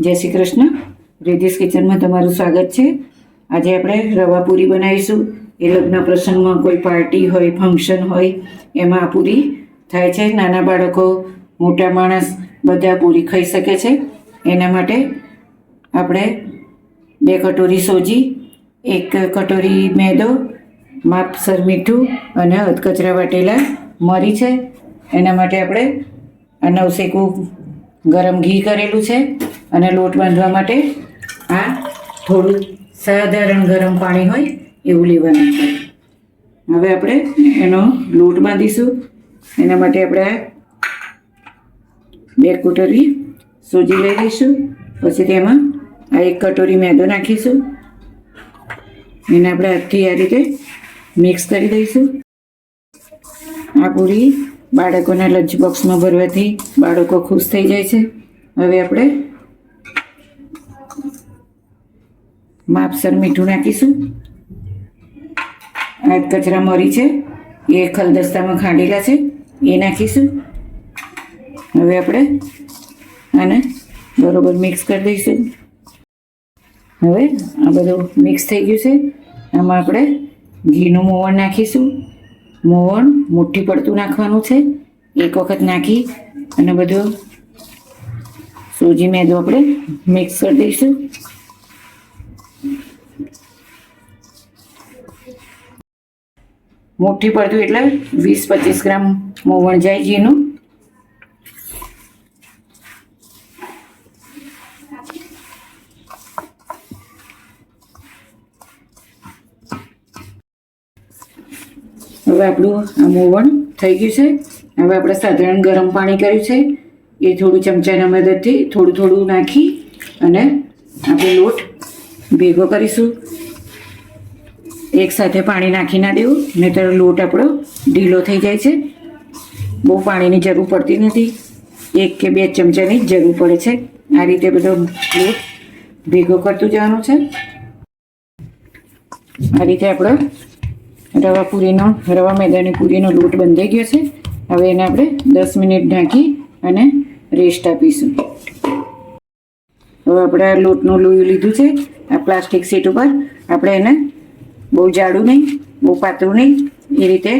જય શ્રી કૃષ્ણ. રિધિસ કિચનમાં તમારું સ્વાગત છે. આજે આપણે રવા પૂરી બનાવીશું. એ લગ્ન પ્રસંગમાં કોઈ પાર્ટી હોય, ફંક્શન હોય, એમાં આ પૂરી થાય છે. નાના બાળકો, મોટા માણસ બધા પૂરી ખાઈ શકે છે. એના માટે આપણે બે કટોરી સોજી, એક કટોરી મેદો માપસર મીઠું અને અધકચરા વાટેલા મરી છે. એના માટે આપણે આ નવસેકું ગરમ ઘી કરેલું છે. અને લોટ બાંધવા માટે આ થોડું સાધારણ ગરમ પાણી હોય એવું લેવાનું હવે આપણે એનો લોટ બાંધીશું. એના માટે આપણે બે કટોરી સૂજી લઈ લઈશું. પછી તેમાં આ એક કટોરી મેદો નાખીશું. એને આપણે હાથથી આ રીતે મિક્સ કરી દઈશું. આ પૂરી બાળકોના લંચ બોક્સમાં ભરવાથી બાળકો ખુશ થઈ જાય છે. હવે આપણે માપસર મીઠું નાખીશું. આ કચરા મરી છે. એ ખલદસ્તામાં ખાંડેલા છે. એ નાખીશું. હવે આપણે આને બરાબર મિક્સ કરી દઈશું. હવે આ બધું મિક્સ થઈ ગયું છે. આમાં આપણે ઘીનું મોવણ નાખીશું. મોવણ મુઠ્ઠી પડતું નાખવાનું છે. એક વખત નાખી અને બધું સૂજી મેદો આપણે મિક્સ કરી દઈશું. મુઠ્ઠી પડતું એટલે વીસ પચીસ ગ્રામ મોવણ જાય ઘીનું હવે આપણું આ મોવણ થઈ ગયું છે. હવે આપણે સાધારણ ગરમ પાણી કર્યું છે. એ થોડું ચમચાના મદદથી થોડું થોડું નાખી અને આપણે લોટ ભેગો કરીશું. એક સાથે પાણી નાખી ના દેવું, નહીતર લોટ આપણો ઢીલો થઈ જાય છે. બહુ પાણીની જરૂર પડતી નથી. એક કે બે ચમચાની જરૂર પડે છે. આ રીતે બધો લોટ ભેગો કરતું જવાનું છે. આ રીતે આપણો રવા પૂરીનો, રવા મેદાની પૂરીનો લોટ બંધાઈ ગયો છે. હવે એને આપણે દસ મિનિટ ઢાંકી અને રેસ્ટ આપીશું. હવે આપણે લોટનું લોહી લીધું છે. આ પ્લાસ્ટિક સીટ ઉપર આપણે એને બહુ જાડું નહીં, બહુ પાતળું નહીં. એ રીતે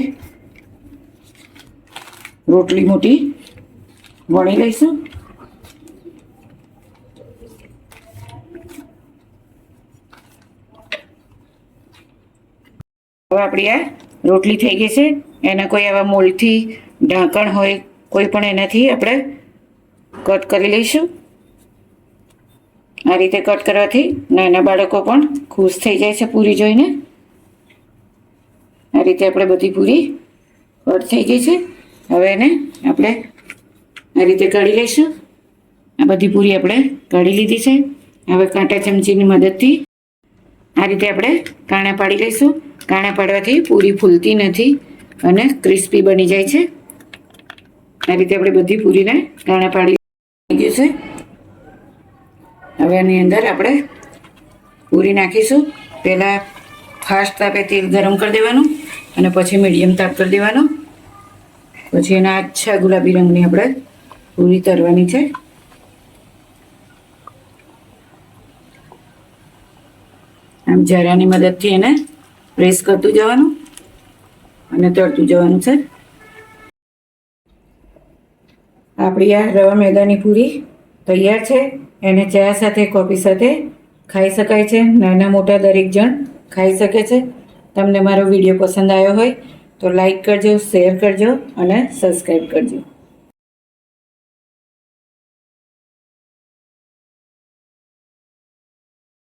રોટલી મોટી વણી લઈશું. હવે આપણી આ રોટલી થઈ ગઈ છે. એના કોઈ આવા મોલથી ઢાંકણ હોય, કોઈ પણ એનાથી આપણે કટ કરી લઈશું. આ રીતે કટ કરવાથી નાના બાળકો પણ ખુશ થઈ જાય છે પૂરી જોઈને. આ રીતે આપણે બધી પૂરી કટ થઈ ગઈ છે. હવે એને આપણે આ રીતે કાઢી લઈશું. આ બધી પૂરી આપણે કાઢી લીધી છે. હવે કાંટા ચમચીની મદદથી આ રીતે આપણે કાણા પાડી લઈશું. કાણા પાડવાથી પૂરી ફૂલતી નથી અને ક્રિસ્પી બની જાય છે. આ રીતે આપણે બધી પૂરીને કાણા પાડી ગયું છે. હવે આની અંદર આપણે પૂરી નાખીશું. પહેલાં ફાસ્ટ તાપે તેલ ગરમ કરી દેવાનું. અને પછી મીડિયમ તાપ કરી દેવાનું. પછી એના આછા ગુલાબી રંગની આપણે પૂરી તરવાની છે. આમ જરાની મદદથી એને પ્રેસ કરતું જવાનું અને તળતું જવાનું છે. આપણી આ રવા મેદાની પૂરી તૈયાર છે. એને ચા સાથે, કોફી સાથે ખાઈ શકાય છે. નાના મોટા દરેક જણ ખાઈ શકે છે. તમને મારો વીડિયો પસંદ આવ્યો હોય તો લાઈક કરજો શેર કરજો અને સબસ્ક્રાઈબ કરજો.